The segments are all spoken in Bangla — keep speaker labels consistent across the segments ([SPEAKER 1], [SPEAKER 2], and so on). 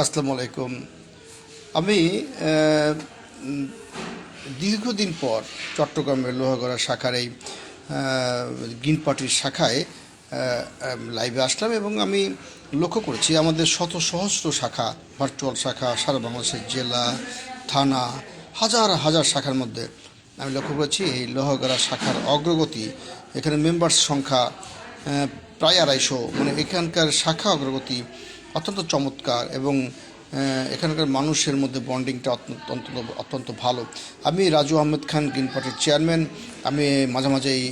[SPEAKER 1] আসসালামু আলাইকুম। আমি দীর্ঘদিন পর চট্টগ্রামের লোহাগড়া শাখার এই গ্রিন পার্টির শাখায় লাইভে আসলাম এবং আমি লক্ষ্য করেছি আমাদের শত সহস্র শাখা, ভার্চুয়াল শাখা, সারা বাংলাদেশের জেলা, থানা, হাজার হাজার শাখার মধ্যে আমি লক্ষ্য করেছি এই লোহাগড়া শাখার অগ্রগতি। এখানে মেম্বার্স সংখ্যা প্রায় আড়াইশো। মানে এখানকার শাখা অগ্রগতি অত্যন্ত চমৎকার এবং এখানকার মানুষের মধ্যে বন্ডিংটা অত্যন্ত অত্যন্ত ভালো। আমি রাজু আহমেদ খান গ্রিন পার্টির চেয়ারম্যান। আমি মাঝে মাঝে এই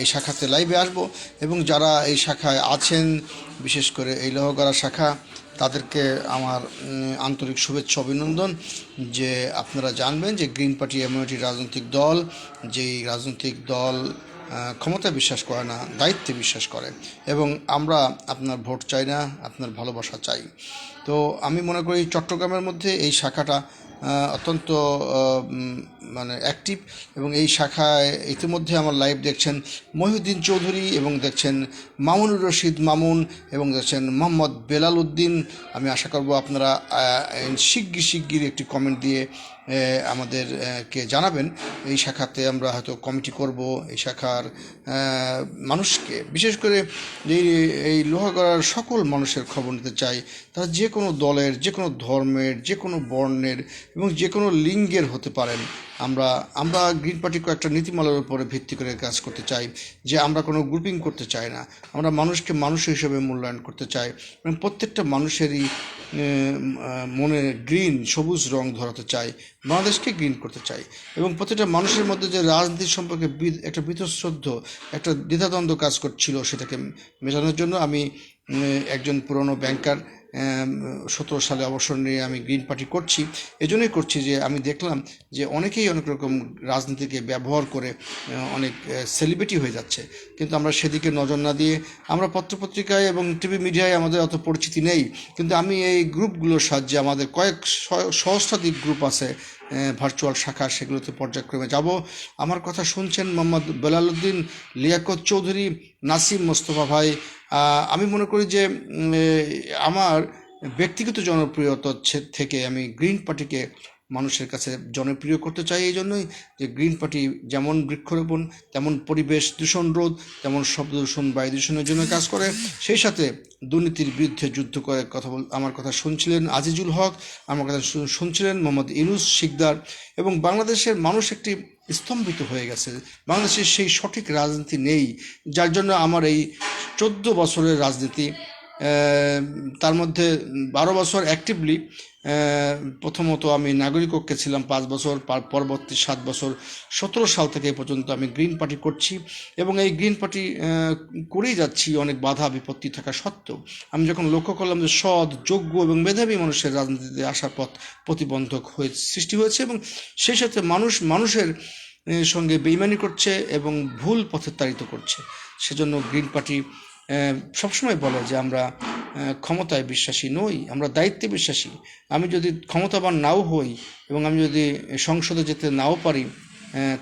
[SPEAKER 1] এই শাখাতে লাইভে আসব এবং যারা এই শাখায় আছেন, বিশেষ করে এই লোহগড়া শাখা, তাদেরকে আমার আন্তরিক শুভেচ্ছা, অভিনন্দন যে আপনারা জানবেন যে গ্রিন পার্টি এমন একটি রাজনৈতিক দল, যেই রাজনৈতিক দল আহ, ক্ষমতায় বিশ্বাস করে না দায়িত্বে বিশ্বাস করে। এবং আমরা আপনার ভোট চাই না আপনার ভালোবাসা চাই। তো আমি মনে করি চট্টগ্রামের মধ্যে এই শাখাটা অত্যন্ত মানে অ্যাক্টিভ এবং এই শাখায় ইতিমধ্যে আমার লাইভ দেখছেন মহিউদ্দিন চৌধুরী এবং দেখছেন মামুনুর রশিদ মামুন এবং দেখছেন মোহাম্মদ বেলাল উদ্দিন। আমি আশা করব আপনারা শিগগির শিগগির একটি কমেন্ট দিয়ে আহ, আমাদের কে জানাবেন এই শাখাতে আমরা হয়তো কমিটি করব এই শাখার মানুষকে। বিশেষ করে এই এই লোহাগড়ার সকল মানুষের খবর নিতে চাই তারা যে কোনো দলের যে কোনো ধর্মের যে কোনো বর্ণের এবং যে কোনো লিঙ্গের হতে পারেন। আমরা আমরা গ্রিন পার্টি কয়েকটা নীতিমালার উপরে ভিত্তি করে কাজ করতে চাই যে আমরা কোনো গ্রুপিং করতে চাই না। আমরা মানুষকে মানুষ হিসেবে মূল্যায়ন করতে চাই এবং প্রত্যেকটা মানুষেরই মনে গ্রিন সবুজ রং ধরাতে চাই। বাংলাদেশকে গ্রিন করতে চাই। এবং প্রতিটা মানুষের মধ্যে যে রাজনীতি সম্পর্কে একটা বিধশ্রদ্ধ একটা দ্বিধাদ্বন্দ্ব কাজ করছিল সেটাকে মেটানোর জন্য আমি একজন পুরনো ব্যাংকার সতেরো সালে অবসর নিয়ে আমি গ্রিন পার্টি করছি। এজন্যই করছি যে আমি দেখলাম যে অনেকেই অনেক রকম রাজনীতিকে ব্যবহার করে অনেক সেলিব্রিটি হয়ে যাচ্ছে। কিন্তু আমরা সেদিকে নজর না দিয়ে আমরা পত্রপত্রিকায় এবং টিভি মিডিয়ায় আমাদের অত পরিচিতি নেই। কিন্তু আমি এই গ্রুপগুলোর সাহায্যে আমাদের কয়েক সহস্রাধিক গ্রুপ আছে ভার্চুয়াল শাখা, সেগুলোতে পর্যায়ক্রমে যাব। আমার কথা শুনছেন মোহাম্মদ বেলালুদ্দিন লিয়াকত চৌধুরী, নাসিম মোস্তফা ভাই। আমি মনে করি যে আমার ব্যক্তিগত জনপ্রিয়তা থেকে আমি গ্রিন পার্টিকে মানুষের কাছে জনপ্রিয় করতে চাই এই জন্যই যে গ্রিন পার্টি যেমন বৃক্ষরোপণ, তেমন পরিবেশ দূষণ রোধ, তেমন শব্দ দূষণ, বায়ু দূষণের জন্য কাজ করে, সেই সাথে দুর্নীতির বিরুদ্ধে যুদ্ধ করে কথা বল আমার কথা শুনছিলেন আজিজুল হক, আমার কথা শুনছিলেন মোহাম্মদ ইনুস শিকদার এবং বাংলাদেশের মানুষ একটি স্তম্ভিত হয়ে গেছে। বাংলাদেশের সেই সঠিক রাজনীতি নেই, যার জন্য আমার এই চোদ্দ বছরের রাজনীতি তার মধ্যে বারো বছর অ্যাক্টিভলি প্রথমত আমি নাগরিক কক্ষে ছিলাম পাঁচ বছর পরবর্তী সাত বছর, সতেরো সাল থেকে পর্যন্ত আমি গ্রিন পার্টি করছি এবং এই গ্রিন পার্টি করেই যাচ্ছি, অনেক বাধা বিপত্তি থাকা সত্ত্বেও। আমি যখন লক্ষ্য করলাম যে সৎ, যোগ্য এবং মেধাবী মানুষের রাজনীতিতে আসার পথ প্রতিবন্ধক হয়ে, সৃষ্টি হয়েছে এবং সেই সাথে মানুষ, মানুষের সঙ্গে বেইমানি করছে এবং ভুল পথে তাড়িত করছে। সেজন্য গ্রিন পার্টি সবসময় বলে যে আমরা ক্ষমতায় বিশ্বাসী নই, আমরা দায়িত্বে বিশ্বাসী। আমি যদি ক্ষমতাবান নাও হই এবং আমি যদি সংসদে যেতে নাও পারি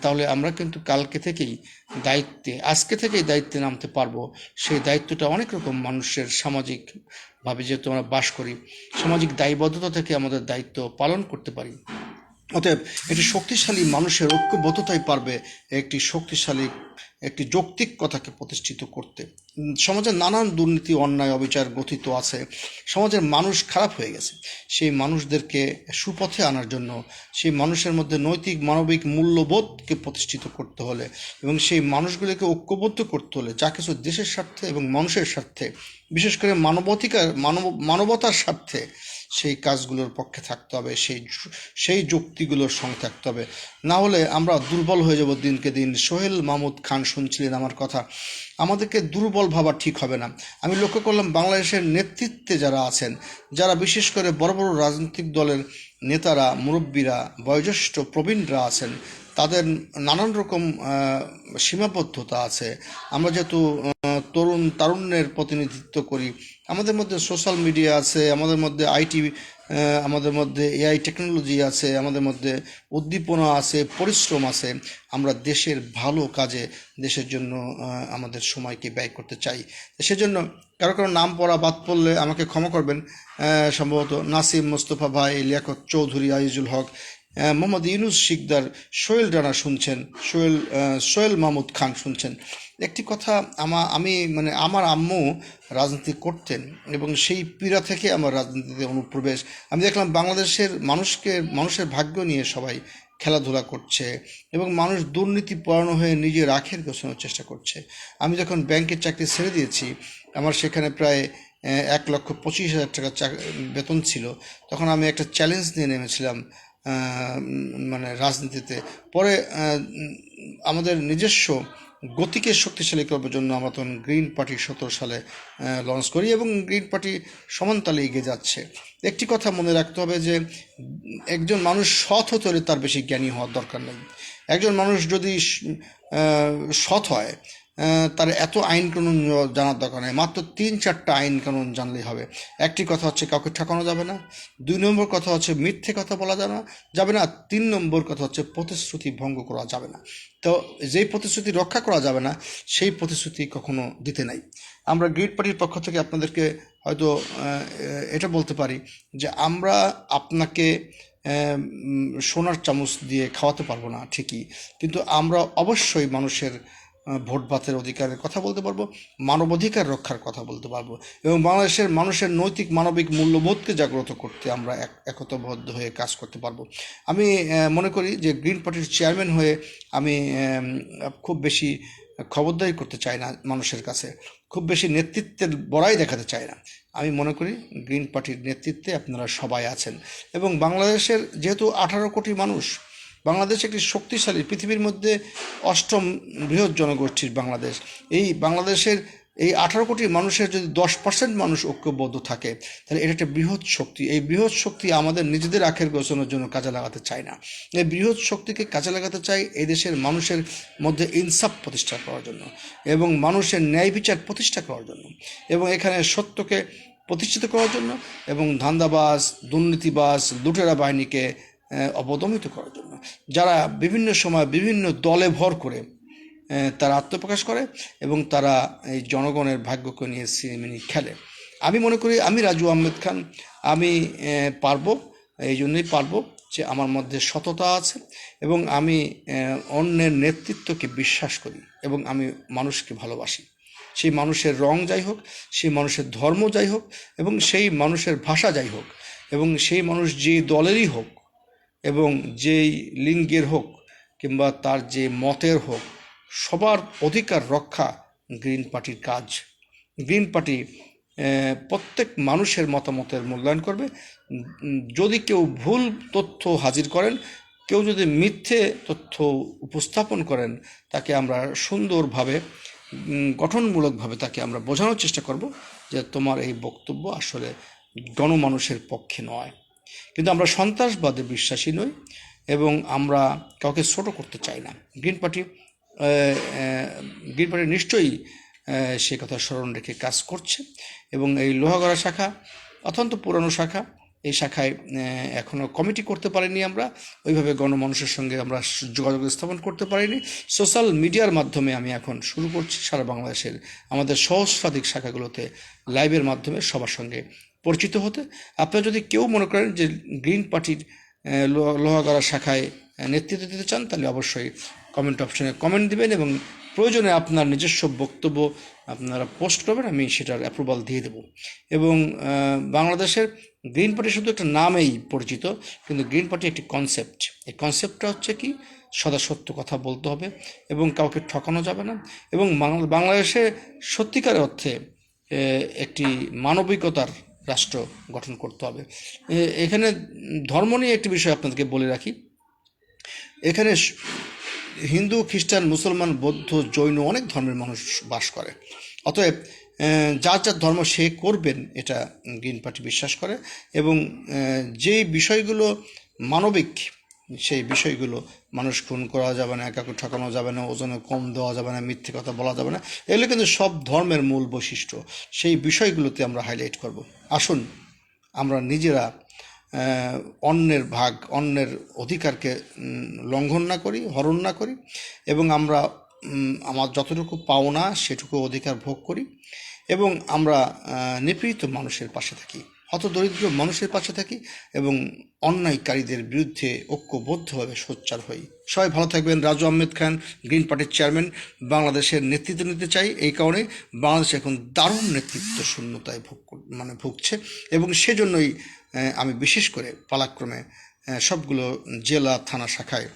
[SPEAKER 1] তাহলে আমরা কিন্তু কালকে থেকেই দায়িত্বে, আজকে থেকেই দায়িত্বে নামতে পারব। সেই দায়িত্বটা অনেক রকম মানুষের সামাজিকভাবে যেহেতু আমরা বাস করি, সামাজিক দায়বদ্ধতা থেকে আমাদের দায়িত্ব পালন করতে পারি। অতএব একটি শক্তিশালী মানুষের ঐক্যবদ্ধতাই পারবে একটি শক্তিশালী, একটি যৌক্তিক কথাকে প্রতিষ্ঠিত করতে। উম, সমাজে নানান দুর্নীতি অন্যায় অবিচার গঠিত আছে। সমাজের মানুষ খারাপ হয়ে গেছে। সেই মানুষদেরকে সুপথে আনার জন্য সেই মানুষের মধ্যে নৈতিক মানবিক মূল্যবোধকে প্রতিষ্ঠিত করতে হলে এবং সেই মানুষগুলোকে ঐক্যবদ্ধ করতে হলে যা কিছু দেশের স্বার্থে এবং মানুষের স্বার্থে বিশেষ করে মানবাধিকার মানব মানবতার স্বার্থে সেই কাজগুলোর পক্ষে থাকতে হবে সেই সেই যুক্তিগুলোর সঙ্গে থাকতে হবে। না হলে আমরা দুর্বল হয়ে যাব দিনকে দিন। সোহেল মাহমুদ খান শুনছিলেন আমার কথা। আমাদেরকে দুর্বল ভাবা ঠিক হবে না। আমি লক্ষ্য করলাম বাংলাদেশের নেতৃত্বে যারা আছেন, যারা বিশেষ করে বড় বড় রাজনৈতিক দলের নেতারা, মুরব্বীরা, বয়োজ্যেষ্ঠ প্রবীণরা আছেন তাদের নানান রকম সীমাবদ্ধতা আছে। আমরা যেহেতু তরুণ, তারুণ্যের প্রতিনিধিত্ব করি, আমাদের মধ্যে সোশ্যাল মিডিয়া আছে, আমাদের মধ্যে আইটি আমাদের মধ্যে এআই টেকনোলজি আছে, আমাদের মধ্যে উদ্দীপনা আছে, পরিশ্রম আছে, আমরা দেশের ভালো কাজে, দেশের জন্য আমাদের সময়কে ব্যয় করতে চাই। সেজন্য কারও কারও নাম পড়া বাদ পড়লে আমাকে ক্ষমা করবেন। সম্ভবত নাসিম মোস্তফা ভাই লিয়াকত চৌধুরী, আইজুল হক মোহাম্মদ ইউনুস শিকদার সোহেল রানা শুনছেন, সোহেল সোহেল মাহমুদ খান শুনছেন। একটি কথা আমা, আমি মানে আমার আম্মু রাজনীতি করতেন এবং সেই পীড়া থেকে আমার রাজনীতিতে অনুপ্রবেশ। আমি দেখলাম বাংলাদেশের মানুষকে, মানুষের ভাগ্য নিয়ে সবাই খেলাধুলা করছে এবং মানুষ দুর্নীতি পরায়ণ হয়ে নিজের রাখের গোছানোর চেষ্টা করছে। আমি যখন ব্যাংকের চাকরি ছেড়ে দিয়েছি, আমার সেখানে প্রায় এক লক্ষ পঁচিশ হাজার টাকা বেতন ছিল। তখন আমি একটা চ্যালেঞ্জ নিয়ে নেমেছিলাম মানে রাজনীতিতে। পরে আমাদের নিজস্ব গতিকে শক্তিশালী করবার জন্য আমরা তখন গ্রিন পার্টি সতেরো সালে লঞ্চ করি এবং গ্রিন পার্টি সমানতালে এগিয়ে যাচ্ছে। একটি কথা মনে রাখতে হবে যে, একজন মানুষ সৎ হতে হলে তার বেশি জ্ঞানী হওয়ার দরকার নেই। একজন মানুষ যদি সৎ হয় তার এত আইন কানুন জানার দরকার নেই। মাত্র তিন চারটা আইন কানুন জানলেই হবে। একটি কথা হচ্ছে কাউকে ঠকানো যাবে না। দুই নম্বর কথা হচ্ছে মিথ্যে কথা বলা যাবে না যাবে না। তিন নম্বর কথা হচ্ছে প্রতিশ্রুতি ভঙ্গ করা যাবে না। তো যেই প্রতিশ্রুতি রক্ষা করা যাবে না, সেই প্রতিশ্রুতি কখনো দিতে নাই। আমরা গ্রিড পার্টির পক্ষ থেকে আপনাদেরকে হয়তো এটা বলতে পারি যে আমরা আপনাকে সোনার চামচ দিয়ে খাওয়াতে পারব না ঠিকই। কিন্তু আমরা অবশ্যই মানুষের ভোট ভাতের অধিকারের কথা বলতে পারব, মানবাধিকার রক্ষার কথা বলতে পারব এবং বাংলাদেশের মানুষের নৈতিক মানবিক মূল্যবোধকে জাগ্রত করতে আমরা এক, একতাবদ্ধ হয়ে কাজ করতে পারব। আমি মনে করি যে গ্রিন পার্টির চেয়ারম্যান হয়ে আমি খুব বেশি খবরদারি করতে চাই না মানুষের কাছে, খুব বেশি নেতৃত্বের বড়াই দেখাতে চাই না। আমি মনে করি গ্রিন পার্টির নেতৃত্বে আপনারা সবাই আছেন এবং বাংলাদেশের যেহেতু আঠারো কোটি মানুষ বাংলাদেশ একটি শক্তিশালী, পৃথিবীর মধ্যে অষ্টম বৃহৎ জনগোষ্ঠীর বাংলাদেশ। এই বাংলাদেশের এই আঠারো কোটি মানুষের যদি দশ পার্সেন্ট মানুষ ঐক্যবদ্ধ থাকে, তাহলে এটা একটা বৃহৎ শক্তি। এই বৃহৎ শক্তি আমাদের নিজেদের আখের গোছানোর জন্য কাজে লাগাতে চায় না। এই বৃহৎ শক্তিকে কাজে লাগাতে চাই এই দেশের মানুষের মধ্যে ইনসাফ প্রতিষ্ঠা করার জন্য এবং মানুষের ন্যায় বিচার প্রতিষ্ঠা করার জন্য এবং এখানে সত্যকে প্রতিষ্ঠিত করার জন্য এবং ধান্দাবাজ, দুর্নীতিবাজ, লুটেরা বাহিনীকে অবদমিত করার জন্য। যারা বিভিন্ন সময় বিভিন্ন দলে ভর করে তারা আত্মপ্রকাশ করে এবং তারা এই জনগণের ভাগ্যকে নিয়ে সিনেমিনি খেলে। আমি মনে করি, আমি রাজু আহমেদ খান, আমি পারব, এই জন্যই পারব যে আমার মধ্যে সততা আছে এবং আমি অন্যের নেতৃত্বকে বিশ্বাস করি এবং আমি মানুষকে ভালোবাসি। সেই মানুষের রং যাই হোক, সেই মানুষের ধর্ম যাই হোক এবং সেই মানুষের ভাষা যাই হোক এবং সেই মানুষ যে দলেরই হোক এবং যেই লিঙ্গের হোক কিংবা তার যে মতের হোক, সবার অধিকার রক্ষা গ্রিন পার্টির কাজ। গ্রিন পার্টি প্রত্যেক মানুষের মতামতের মূল্যায়ন করবে। যদি কেউ ভুল তথ্য হাজির করেন, কেউ যদি মিথ্যে তথ্য উপস্থাপন করেন, তাকে আমরা সুন্দরভাবে গঠনমূলকভাবে তাকে আমরা বোঝানোর চেষ্টা করব যে তোমার এই বক্তব্য আসলে গণমানুষের পক্ষে নয়। কিন্তু আমরা সন্ত্রাসবাদে বিশ্বাসী নই এবং আমরা কাউকে ছোটো করতে চাই না। গ্রিন পার্টি গ্রিন পার্টি নিশ্চয়ই সে কথা স্মরণ রেখে কাজ করছে এবং এই লোহাগড়া শাখা অত্যন্ত পুরনো শাখা এই শাখায় আহ, এখনও কমিটি করতে পারিনি আমরা। ওইভাবে গণমানুষের সঙ্গে আমরা যোগাযোগ স্থাপন করতে পারিনি। সোশ্যাল মিডিয়ার মাধ্যমে আমি এখন শুরু করছি সারা বাংলাদেশের আমাদের সহস্রাধিক শাখাগুলোতে লাইভের মাধ্যমে সবার সঙ্গে পরিচিত হতে। আপনারা যদি কেউ মনে করেন যে গ্রিন পার্টির লোহাগড়া শাখায় নেতৃত্ব দিতে চান, তাহলে অবশ্যই কমেন্ট অপশনে কমেন্ট দিবেন এবং প্রয়োজনে আপনার নিজস্ব বক্তব্য আপনারা পোস্ট করবেন, আমি সেটার অ্যাপ্রুভাল দিয়ে দেব। এবং বাংলাদেশের গ্রিন পার্টি শুধু একটা নামেই পরিচিত, কিন্তু গ্রিন পার্টি একটি কনসেপ্ট এই কনসেপ্টটা হচ্ছে কি? সদা সত্য কথা বলতে হবে এবং কাউকে ঠকানো যাবে না। এবং বাংলাদেশে সত্যিকার অর্থে একটি মানবিকতার রাষ্ট্র গঠন করতে হবে। এখানে ধর্ম নিয়ে একটি বিষয় আপনাদেরকে বলে রাখি। এখানে হিন্দু, খ্রিস্টান, মুসলমান, বৌদ্ধ, জৈন অনেক ধর্মের মানুষ বাস করে। অতএব যার যার ধর্ম সে করবেন এটা গ্রিন পার্টি বিশ্বাস করে এবং যেই বিষয়গুলো মানবিক, সেই বিষয়গুলো মানুষ খুন করা যাবে না কাউকে ঠকানো যাবে না, ওজনে কম দেওয়া যাবে না, মিথ্যে কথা বলা যাবে না, এগুলো কিন্তু সব ধর্মের মূল বৈশিষ্ট্য। সেই বিষয়গুলোতে আমরা হাইলাইট করব। আসুন, আমরা নিজেরা অন্যের ভাগ, অন্যের অধিকারকে লঙ্ঘন না করি, হরণ না করি, এবং আমরা আমার যতটুকু পাওনা, সেটুকু অধিকার ভোগ করি, এবং আমরা নিপীড়িত মানুষের পাশে থাকি। হতদরিদ্র মানুষের পাশে থাকি এবং অন্যায়কারীদের বিরুদ্ধে ঐক্যবদ্ধভাবে সোচ্চার হই। সবাই ভালো থাকবেন। রাজু আহমেদ খান, গ্রিন পার্টির চেয়ারম্যান, বাংলাদেশের নেতৃত্ব নিতে চাই। এই কারণে বাংলাদেশ এখন দারুণ নেতৃত্ব শূন্যতায় ভোগ মানে ভুগছে এবং সেজন্যই আমি বিশেষ করে পালাক্রমে সবগুলো জেলা, থানা, শাখায়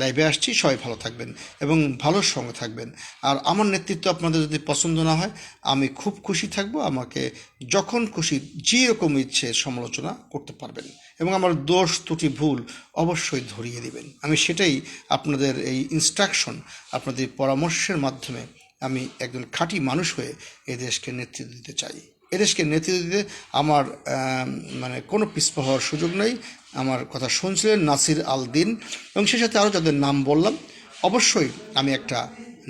[SPEAKER 1] লাইভে আসছি, সবাই ভালো থাকবেন এবং ভালোর সঙ্গে থাকবেন। আর আমার নেতৃত্ব আপনাদের যদি পছন্দ না হয়, আমি খুব খুশি থাকব, আমাকে যখন খুশি যে রকম ইচ্ছে সমালোচনা করতে পারবেন এবং আমার দোষ ত্রুটি ভুল অবশ্যই ধরিয়ে দিবেন। আমি সেটাই আপনাদের এই ইনস্ট্রাকশন আপনাদের পরামর্শের মাধ্যমে আমি একজন খাঁটি মানুষ হয়ে এই দেশকে নেতৃত্ব দিতে চাই। এদেশকে নেতৃত্ব দিতে আমার মানে কোনো পিছপা হওয়ার সুযোগ নেই। আমার কথা শুনছিলেন নাসির আল দিন এবং সেই সাথে আরও যাদের নাম বললাম। অবশ্যই আমি একটা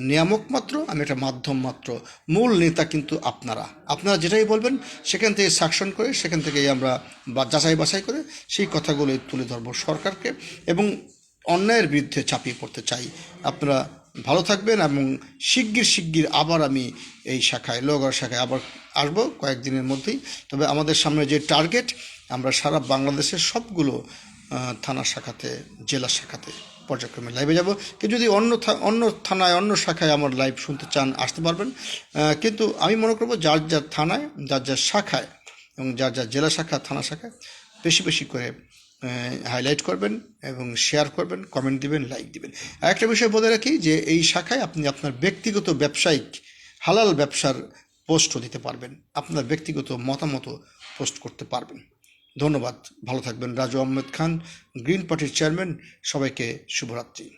[SPEAKER 1] নিয়ামক মাত্র, আমি একটা মাধ্যম মাত্র, মূল নেতা কিন্তু আপনারা। আপনারা যেটাই বলবেন, সেখান থেকে সাকশন করে, সেখান থেকেই আমরা বা, যাচাই বাছাই করে সেই কথাগুলোই তুলে ধরবো সরকারকে এবং অন্যায়ের বিরুদ্ধে চাপিয়ে পড়তে চাই। আপনারা ভালো থাকবেন এবং শিগগির শিগগির আবার আমি এই শাখায় লোগর শাখায় আবার আসব কয়েকদিনের মধ্যেই। তবে আমাদের সামনে যে টার্গেট আমরা সারা বাংলাদেশের সবগুলো থানা শাখাতে, জেলা শাখাতে পর্যায়ক্রমে লাইভে যাব। কেউ যদি অন্য অন্য থানায়, অন্য শাখায় আমার লাইভ শুনতে চান, আসতে পারবেন। কিন্তু আমি মনে করব যার যার থানায়, যার যার শাখায় এবং যার যার জেলা শাখা, থানা শাখায় বেশি বেশি করে হাইলাইট করবেন এবং শেয়ার করবেন কমেন্ট দিবেন লাইক দিবেন। একটা বিষয় বলে রাখি যে, এই শাখায় আপনি আপনার ব্যক্তিগত, ব্যবসায়িক, হালাল ব্যবসার পোস্টও দিতে পারবেন। আপনার ব্যক্তিগত মতামত পোস্ট করতে পারবেন। ধন্যবাদ, ভালো থাকবেন রাজু আহমেদ খান, গ্রিন পার্টির চেয়ারম্যান। সবাইকে শুভরাত্রি।